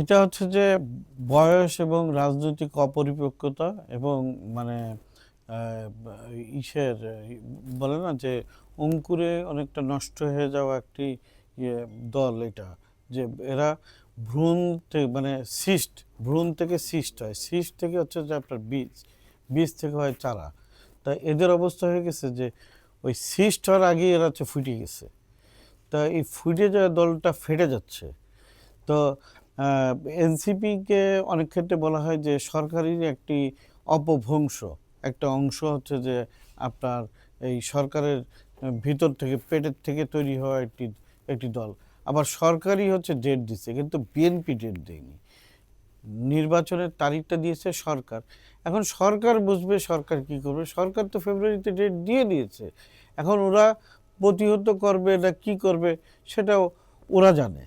এটা হচ্ছে যে বয়স এবং রাজনৈতিক অপরিপক্কতা এবং মানে ইসের, বলে না যে অঙ্কুরে অনেকটা নষ্ট হয়ে যাওয়া একটি ইয়ে দল এটা, যে এরা ভ্রূণ থেকে মানে সিস্ট, ভ্রূণ থেকে সিস্ট হয়। সিস্ট থেকে হচ্ছে যে আপনার বীজ বীজ থেকে হয় চারা। তা এদের অবস্থা হয়ে গেছে যে ওই সিস্ট হওয়ার আগেই এরা হচ্ছে ফুটে গেছে। তা এই ফুটে যাওয়া দলটা ফেটে যাচ্ছে। তো এনসিপিকে অনেক ক্ষেত্রে বলা হয় যে সরকারের একটি অপভ্রংশ। একটা অংশ হচ্ছে যে আপনার এই সরকারের ভিতর থেকে, পেটের থেকে তৈরি হওয়া একটি একটি দল। আবার সরকারই হচ্ছে ডেট দিচ্ছে, কিন্তু বিএনপি ডেট দেয়নি। নির্বাচনের তারিখটা দিয়েছে সরকার। এখন সরকার বুঝবে সরকার কি করবে। সরকার তো ফেব্রুয়ারিতে ডেট দিয়ে দিয়েছে। এখন ওরা প্রতিহত করবে না কি করবে, সেটাও ওরা জানে।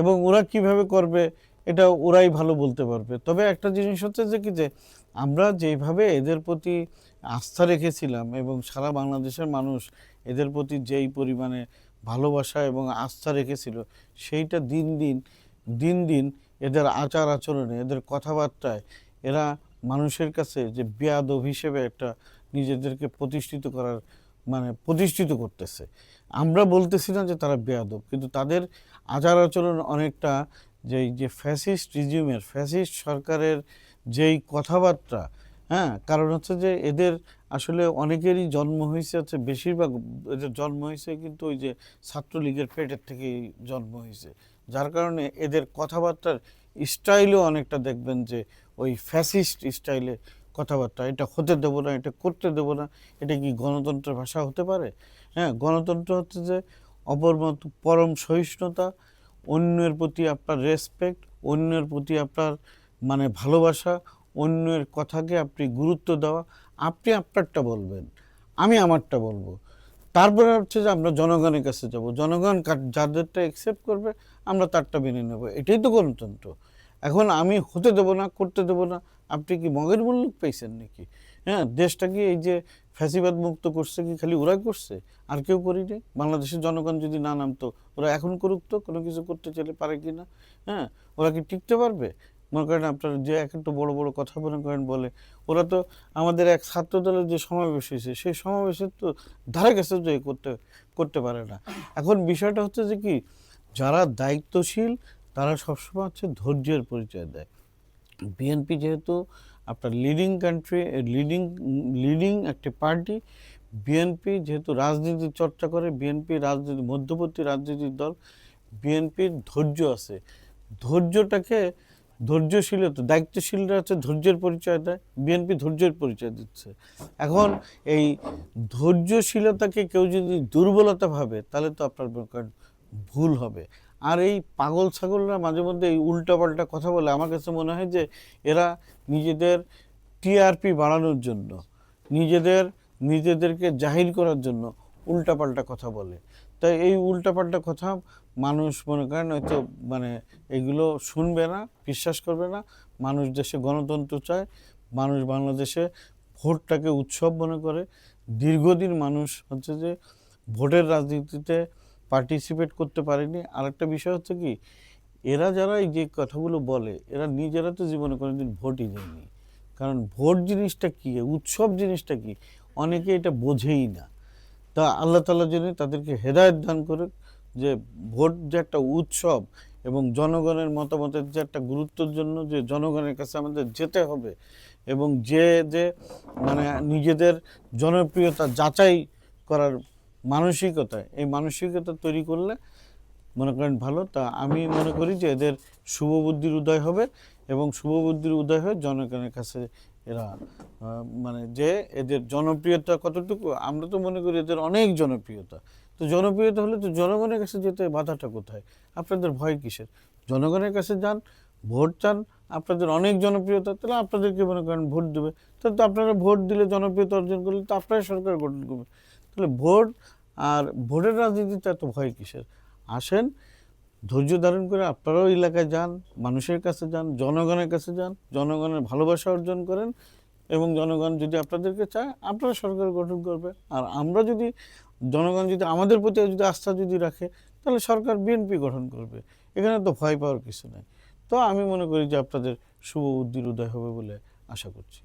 এবং ওরা কীভাবে করবে, এটা ওরাই ভালো বলতে পারবে। তবে একটা জিনিস হচ্ছে যে কি যে, আমরা যেইভাবে এদের প্রতি আস্থা রেখেছিলাম এবং সারা বাংলাদেশের মানুষ এদের প্রতি যেই পরিমাণে ভালোবাসা এবং আস্থা রেখেছিল, সেইটা দিন দিন দিন দিন এদের আচার আচরণে, এদের কথাবার্তায় এরা মানুষের কাছে যে বেয়াদব হিসেবে একটা নিজেদেরকে প্রতিষ্ঠিত করার মানে প্রতিষ্ঠিত করতেছে। আমরা বলতেছি না যে তারা বেয়াদব, কিন্তু তাদের আচার আচরণ অনেকটা যে যে ফ্যাসিস্ট রিজিউমের ফ্যাসিস্ট সরকারের যেই কথাবার্তা হ্যাঁ? কারণ হচ্ছে যে এদের আসলে অনেকেরই জন্ম হয়েছে হচ্ছে বেশিরভাগ, এদের জন্ম হয়েছে কিন্তু ওই যে ছাত্রলীগের পেটের থেকেই জন্ম হয়েছে। যার কারণে এদের কথাবার্তার স্টাইলও অনেকটা দেখবেন যে ওই ফ্যাসিস্ট স্টাইলে কথাবার্তা, এটা হতে দেবো না, এটা করতে দেবো না, এটা কি গণতন্ত্রের ভাষা হতে পারে? হ্যাঁ গণতন্ত্র হচ্ছে যে অপরমত পরম সহিষ্ণুতা, অন্যের প্রতি আপনার রেসপেক্ট অন্যের প্রতি আপনার মানে ভালোবাসা, অন্যের কথাকে আপনি গুরুত্ব দেওয়া, আপনি আপনারটা বলবেন, আমি আমারটা বলব। তারপরে হচ্ছে যে আমরা জনগণের কাছে যাব, জনগণ যাদেরটা অ্যাকসেপ্ট করবে, আমরা তারটা মেনে নেব। এটাই তো গণতন্ত্র। এখন আমি হতে দেবো না, করতে দেবো না, আপনি কি মগের মুল্লুক পেয়েছেন নাকি? হ্যাঁ দেশটা কি এই যে ফ্যাসিবাদ মুক্ত করছে কি খালি ওরাই করছে? আর কেউ করিনি বাংলাদেশের জনগণ যদি না নামতো, ওরা এখন করুক তো? কোনো কিছু করতে চাইলে পারে কি না? হ্যাঁ ওরা কি টিকতে পারবে? মনে করেন আপনার যে এক একটা বড় বড় কথা মনে করেন বলে, ওরা তো আমাদের এক ছাত্র দলের যে সমাবেশ হয়েছে, সেই সমাবেশের তো ধারে কাছে যে করতে করতে পারে না। এখন বিষয়টা হচ্ছে যে কি, যারা দায়িত্বশীল তারা সবসময় হচ্ছে ধৈর্যের পরিচয় দেয়। বিএনপি যেহেতু আপনার লিডিং কান্ট্রি লিডিং লিডিং একটি পার্টি বিএনপি যেহেতু রাজনীতি চর্চা করে বিএনপি রাজনীতি, মধ্যবর্তী রাজনীতির দল বিএনপির ধৈর্য আছে। ধৈর্যটাকে ধৈর্যশীলতা দায়িত্বশীলরা হচ্ছে ধৈর্যের পরিচয় দেয় বিএনপি ধৈর্যের পরিচয় দিচ্ছে। এখন এই ধৈর্যশীলতাকে কেউ যদি দুর্বলতা ভাবে, তাহলে তো আপনার ভুল হবে। আর এই পাগল ছাগলরা মাঝে মধ্যে এই উল্টাপাল্টা কথা বলে আমার কাছে মনে হয় যে এরা নিজেদের টিআরপি বাড়ানোর জন্য, নিজেদের, নিজেদেরকে জাহির করার জন্য উল্টাপাল্টা কথা বলে। তাই এই উল্টাপাল্টা কথা মানুষ মনে করেন হয়তো মানে এগুলো শুনবে না, বিশ্বাস করবে না। মানুষ দেশে গণতন্ত্র চায়, মানুষ বাংলাদেশে ভোটটাকে উৎসব মনে করে। দীর্ঘদিন মানুষ হচ্ছে যে ভোটের রাজনীতিতে পার্টিসিপেট করতে পারেনি। আরেকটা বিষয় হচ্ছে কি, এরা যারা এই যে কথাগুলো বলে, এরা নিজেরা তো জীবনে কোনোদিন ভোটই দেয়নি। কারণ ভোট জিনিসটা কী, উৎসব জিনিসটা কি, অনেকে এটা বোঝেই না। তা আল্লাহ তালার জন্য তাদেরকে হেদায়ত দান করে যে ভোট যে একটা উৎসব এবং জনগণের মতামতের যে একটা গুরুত্বের জন্য যে জনগণের কাছে আমাদের যেতে হবে এবং যে যে মানে নিজেদের জনপ্রিয়তা যাচাই করার মানসিকতা এই মানসিকতা তৈরি করলে মনে করেন ভালো, তা আমি মনে করি যে এদের শুভ বুদ্ধির উদয় হবে এবং শুভ বুদ্ধির উদয় হয়ে জনগণের কাছে এরা মানে যে এদের জনপ্রিয়তা কতটুকু, আমরা তো মনে করি এদের অনেক জনপ্রিয়তা। তো জনপ্রিয়তা হলে তো জনগণের কাছে যেতে বাধাটা কোথায়? আপনাদের ভয় কিসের? জনগণের কাছে যান, ভোট চান, আপনাদের অনেক জনপ্রিয়তা, তাহলে আপনাদেরকে মনে করেন ভোট দেবে। তাহলে তো আপনারা ভোট দিলে জনপ্রিয়তা অর্জন করলে তো আপনারাই সরকার গঠন করবে তাহলে ভোট আর ভোটের রাজনীতিতে এত ভয় কিসের? আসেন, ধৈর্য ধারণ করে আপনারাও এলাকায় যান, মানুষের কাছে যান, জনগণের কাছে যান, জনগণের ভালোবাসা অর্জন করেন এবং জনগণ যদি আপনাদেরকে চায়, আপনারা সরকার গঠন করবে। আর আমরা যদি, জনগণ যদি আমাদের প্রতি যদি আস্থা যদি রাখে, তাহলে সরকার বিএনপি গঠন করবে। এখানে তো ভয় পাওয়ার কিছু নাই। তো আমি মনে করি যে আপনাদের শুভ বুদ্ধির উদয় হবে বলে আশা করছি।